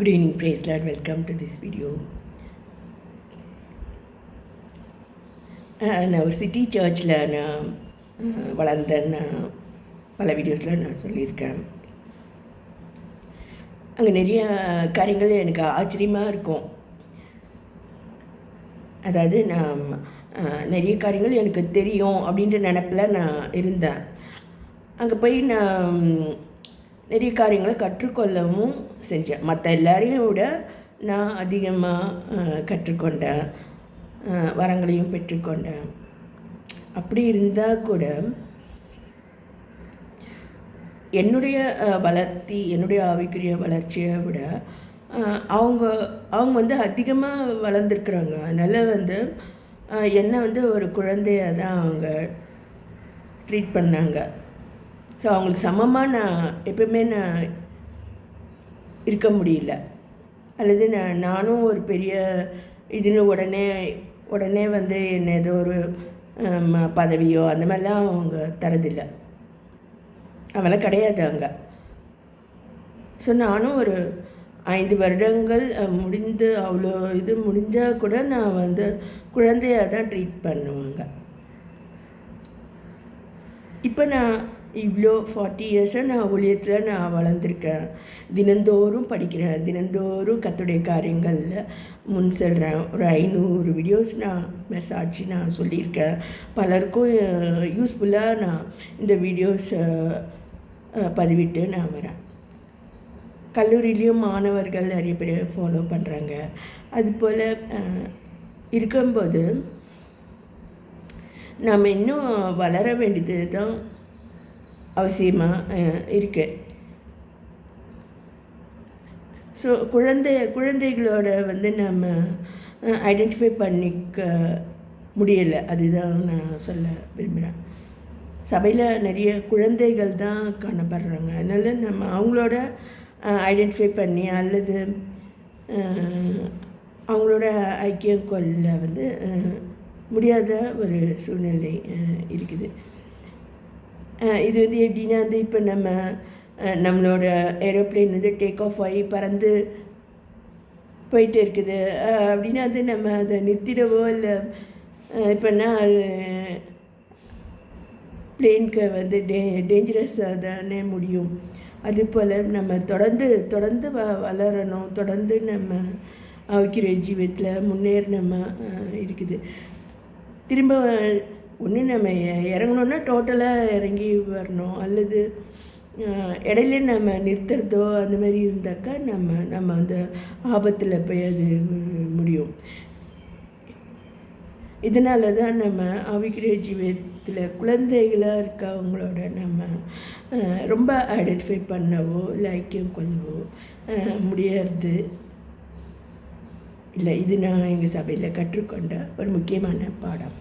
Good evening praise lord welcome to this video நான் ஒரு city சர்ச்சில் நான் வளர்ந்தேன். வளர்ந்தேன்னு நான் பல வீடியோஸில் நான் சொல்லியிருக்கேன். அங்கே நிறைய காரியங்கள் எனக்கு ஆச்சரியமாக இருக்கும். அதாவது நான் uh, நிறைய காரியங்கள் எனக்கு தெரியும் அப்படின்ற நினப்பில் நான் இருந்தேன். அங்கே போய் நான் நிறைய காரியங்களை கற்றுக்கொள்ளவும் செஞ்சேன். மற்ற எல்லாரையும் விட நான் அதிகமாக கற்றுக்கொண்டேன் வரங்களையும் பெற்றுக்கொண்டேன் அப்படி இருந்தால் கூட என்னுடைய வளர்த்தி என்னுடைய ஆவிக்குரிய வளர்ச்சியை விட அவங்க அவங்க வந்து அதிகமாக வளர்ந்துருக்குறாங்க. அதனால் வந்து என்னை வந்து ஒரு குழந்தையாக தான் அவங்க ட்ரீட் பண்ணாங்க. ஸோ அவங்களுக்கு சமமாக நான் எப்பவுமே நான் இருக்க முடியல. அல்லது நான் நானும் ஒரு பெரிய இதுன்னு உடனே உடனே வந்து என்ன ஏதோ ஒரு பதவியோ அந்த மாதிரிலாம் அவங்க தரதில்லை. அவெல்லாம் கிடையாது அங்கே. ஸோ நானும் ஒரு ஐந்து வருடங்கள் முடிந்து அவ்வளோ இது முடிஞ்சால் கூட நான் வந்து குழந்தையாக தான் ட்ரீட் பண்ணுவாங்க இப்போ நான் இவ்வளோ ஃபார்ட்டி இயர்ஸாக நான் ஊழியத்தில் நான் வளர்ந்துருக்கேன். தினந்தோறும் படிக்கிறேன். தினந்தோறும் கத்துடைய காரியங்களில் முன் செல்கிறேன் ஒரு ஐநூறு வீடியோஸ் நான் மெசாட்சி நான் சொல்லியிருக்கேன். பலருக்கும் யூஸ்ஃபுல்லாக நான் இந்த வீடியோஸை பதிவிட்டு நான் வரேன். கல்லூரியிலையும் மாணவர்கள் நிறைய பேர் ஃபாலோ பண்ணுறாங்க அதுபோல் இருக்கும்போது நாம் இன்னும் வளர வேண்டியது தான் அவசியமாக இருக்கு. ஸோ குழந்தை குழந்தைகளோட வந்து நம்ம ஐடென்டிஃபை பண்ணிக்க முடியலை. அதுதான் நான் சொல்ல விரும்புகிறேன் சபையில் நிறைய குழந்தைகள் தான் காணப்படுறாங்க. அதனால் நம்ம அவங்களோட ஐடென்டிஃபை பண்ணி அல்லது அவங்களோட ஐக்கியம் கொள்ள வந்து முடியாத ஒரு சூழ்நிலை இருக்குது. இது வந்து எப்படின்னா வந்து இப்போ நம்ம நம்மளோட ஏரோப்ளேன் வந்து டேக் ஆஃப் ஆகி பறந்து போயிட்டு இருக்குது. அப்படின்னா வந்து நம்ம அதை நிறுத்திடவோ இல்லை இப்போன்னா அது பிளேனுக்கு வந்து டே டேஞ்சரஸாக தானே முடியும். அதுபோல் நம்ம தொடர்ந்து தொடர்ந்து வ வளரணும். தொடர்ந்து நம்ம ஆவிக்கிற ஜீவத்தில் முன்னேறினமா இருக்குது. திரும்ப ஒன்று நம்ம இறங்கணுன்னா டோட்டலாக இறங்கி வரணும். அல்லது இடையில நம்ம நிறுத்துறதோ அந்த மாதிரி இருந்தாக்கா நம்ம நம்ம அந்த ஆபத்தில் போய் அது முடியும். இதனால தான் நம்ம ஆவிக்கிற ஜீவியத்தில் குழந்தைகளாக இருக்கவங்களோட நம்ம ரொம்ப ஐடென்டிஃபை பண்ணவோ இல்லை ஐக்கியம் கொள்ளவோ முடியாது. இல்லை இது நான் எங்கள் சபையில் கற்றுக்கொண்ட ஒரு முக்கியமான பாடம்.